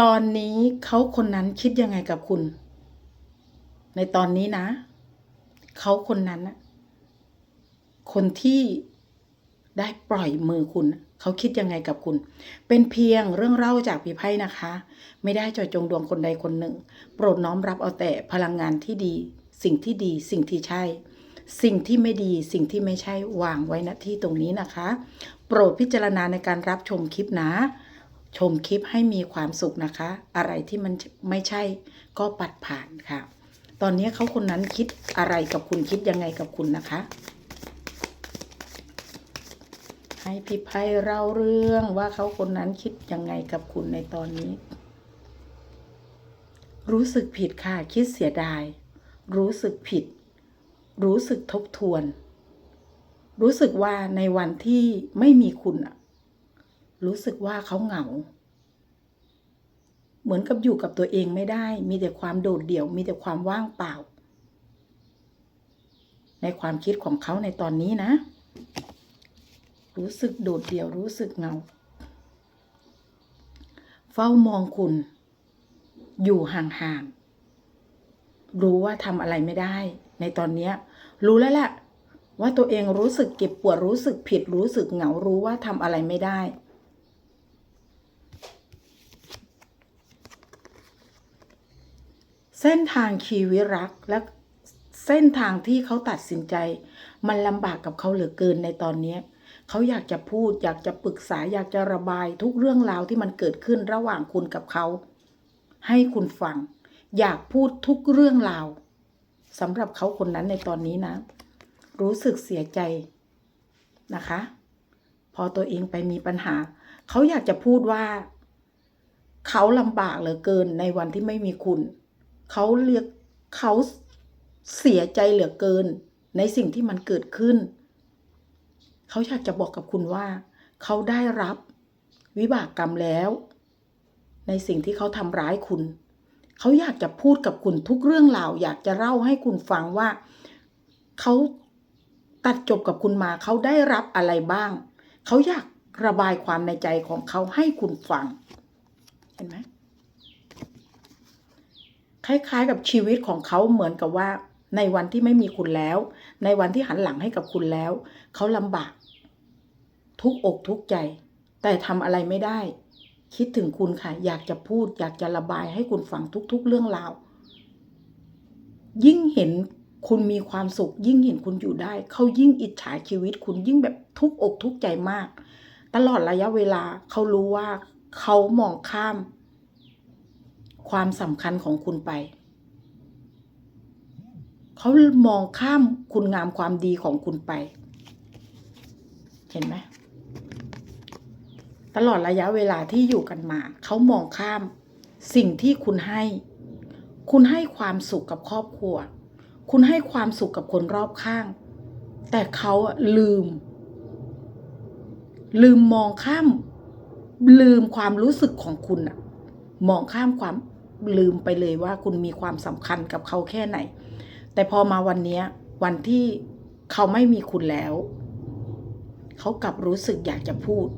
ตอนนี้เขาคนนั้นคิดยังไงกับคุณ ในตอนนี้นะ เขาคนนั้นนะคนที่ได้ปล่อยมือคุณ เขาคิดยังไงกับคุณ เป็นเพียงเรื่องเล่าจากผีไพ่นะคะ ไม่ได้เจอจงดวงคนใดคนหนึ่ง โปรดน้อมรับเอาแต่พลังงานที่ดี สิ่งที่ดี สิ่งที่ใช่ สิ่งที่ไม่ดี สิ่งที่ไม่ใช่วางไว้ณที่ตรงนี้นะคะ โปรดพิจารณาในการรับชมคลิปนะ ชมคลิปให้มีความสุขนะคะ อะไรที่มันไม่ใช่ก็ปัดผ่านค่ะ ตอนนี้เขาคนนั้นคิดอะไรกับคุณคิดยังไงกับคุณนะคะ ให้พี่ไพ่เล่าเรื่องว่าเขาคนนั้นคิดยังไงกับคุณในตอนนี้ รู้สึกผิดค่ะ คิดเสียดาย รู้สึกผิด รู้สึกทบทวน รู้สึกว่าในวันที่ไม่มีคุณอะ รู้สึกว่าเขาเหงา เหมือนกับอยู่กับตัวเองไม่ได้ มีแต่ความโดดเดี่ยว มีแต่ความว่างเปล่า ในความคิดของเขาในตอนนี้นะ รู้สึกโดดเดี่ยว รู้สึกเหงา เฝ้ามองคุณ อยู่ห่างๆ รู้ว่าทำอะไรไม่ได้ ในตอนนี้รู้แล้วแหละว่าตัวเองรู้สึกเก็บปวดรู้สึกผิดรู้สึกเหงารู้ว่าทำอะไรไม่ได้ เส้นทางชีวิรักและเส้นทางที่เขาตัดสินใจ มันลำบากกับเขาเหลือเกินในตอนนี้เขาอยากจะพูด อยากจะปรึกษาอยากจะระบายทุกเรื่องราวที่มันเกิดขึ้นระหว่างคุณกับเขา ให้คุณฟัง อยากพูดทุกเรื่องราวสำหรับเขาคนนั้นในตอนนี้นะ รู้สึกเสียใจนะคะ พอตัวเองไปมีปัญหา เขาอยากจะพูดว่า เขาลำบากเหลือเกินในวันที่ไม่มีคุณ เขาเรียกเขาเสียใจเหลือเกิน ในสิ่งที่มันเกิดขึ้น เขาอยากจะบอกกับคุณว่า เขาได้รับวิบากกรรมแล้ว ในสิ่งที่เขาทำร้ายคุณ เขาอยากจะพูดกับคุณทุกเรื่องราวอยากจะเล่าให้คุณฟังว่า เขาตัดจบกับคุณมาเขาได้รับอะไรบ้าง เขาอยากระบายความในใจของเขาให้คุณฟัง เห็นไหม คล้ายๆ กับชีวิตของเขาเหมือนกับว่า ในวันที่ไม่มีคุณแล้ว ในวันที่หันหลังให้กับคุณแล้ว เขาลำบาก ทุกอกทุกใจ แต่ทำอะไรไม่ได้ คิดถึงคุณค่ะ อยากจะพูด อยากจะระบายให้คุณฟังทุก ๆ เรื่องราว ยิ่งเห็นคุณมีความสุข ยิ่งเห็นคุณอยู่ได้ เขายิ่งอิจฉาชีวิต คุณยิ่งแบบทุกอกทุกใจมาก ตลอดระยะเวลาเขารู้ว่าเขามองข้าม ความสำคัญของคุณไป เขามองข้ามคุณงามความดีของคุณไป เห็นไหมตลอดระยะเวลาที่อยู่กันมา เขามองข้ามสิ่งที่คุณให้ คุณให้ความสุขกับครอบครัว คุณให้ความสุขกับคนรอบข้าง แต่เขาลืม ลืมมองข้าม ลืมความรู้สึกของคุณอะมองข้ามความ ลืมไปเลยว่าคุณมีความสำคัญกับเขาแค่ไหน แต่พอมาวันเนี้ยวันที่เขาไม่มีคุณแล้ว เขากลับรู้สึกอยากจะพูด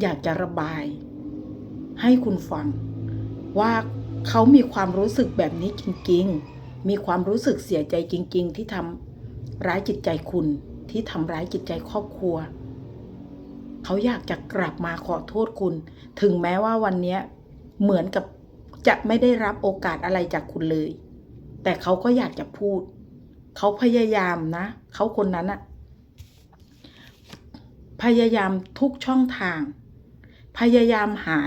อยากจะระบาย ให้คุณฟัง ว่าเขามีความรู้สึกแบบนี้จริง ๆ มีความรู้สึกเสียใจจริง ๆ ที่ทำร้ายจิตใจคุณที่ทำร้ายจิตใจครอบครัว เขาอยากจะกลับมาขอโทษคุณ ถึงแม้ว่าวันนี้เหมือนกับ จะไม่ได้รับโอกาสอะไรจากคุณเลย แต่เขาก็อยากจะพูด เขาพยายามนะ เขาคนนั้นอะพยายามทุกช่องทาง พยายามหา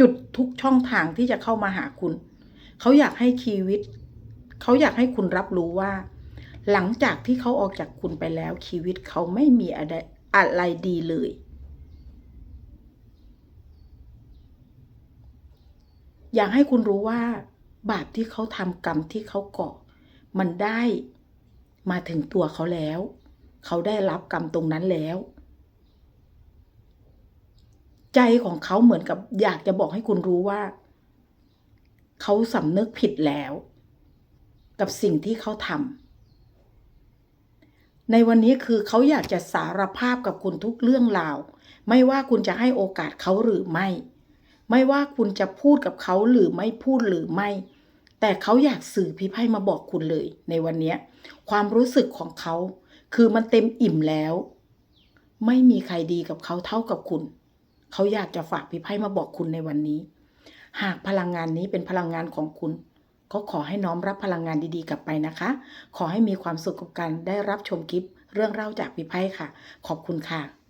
จุดทุกช่องทางที่จะเข้ามาหาคุณ เขาอยากให้ชีวิต เขาอยากให้คุณรับรู้ว่า หลังจากที่เขาออกจากคุณไปแล้วชีวิตเขาไม่มีอะไรอะไรดีเลย อยากให้คุณรู้ว่า บาปที่เขาทำกรรมที่เขาก่อมันได้มาถึงตัวเขาแล้ว เขาได้รับกรรมตรงนั้นแล้ว ใจของเขาเหมือนกับอยากจะบอกให้คุณรู้ว่า เขาสำนึกผิดแล้ว กับสิ่งที่เขาทำในวันนี้คือเขาอยากจะสารภาพกับคุณทุกเรื่องราว ไม่ว่าคุณจะให้โอกาสเขาหรือไม่ ไม่ว่าคุณจะพูดกับเขาหรือไม่พูดหรือไม่ แต่เขาอยากสื่อพี่ไพ่มาบอกคุณเลย ในวันนี้ความรู้สึกของเขา คือมันเต็มอิ่มแล้ว ไม่มีใครดีกับเขาเท่ากับคุณ เขาอยากจะฝากพี่ไพ่มาบอกคุณในวันนี้ หากพลังงานนี้เป็นพลังงานของคุณก็ขอให้น้อมรับพลังงานดีๆกลับไปนะคะ ขอให้มีความสุขกับการได้รับชมคลิปเรื่องเล่าจากพี่ไพ่ค่ะ ขอบคุณค่ะ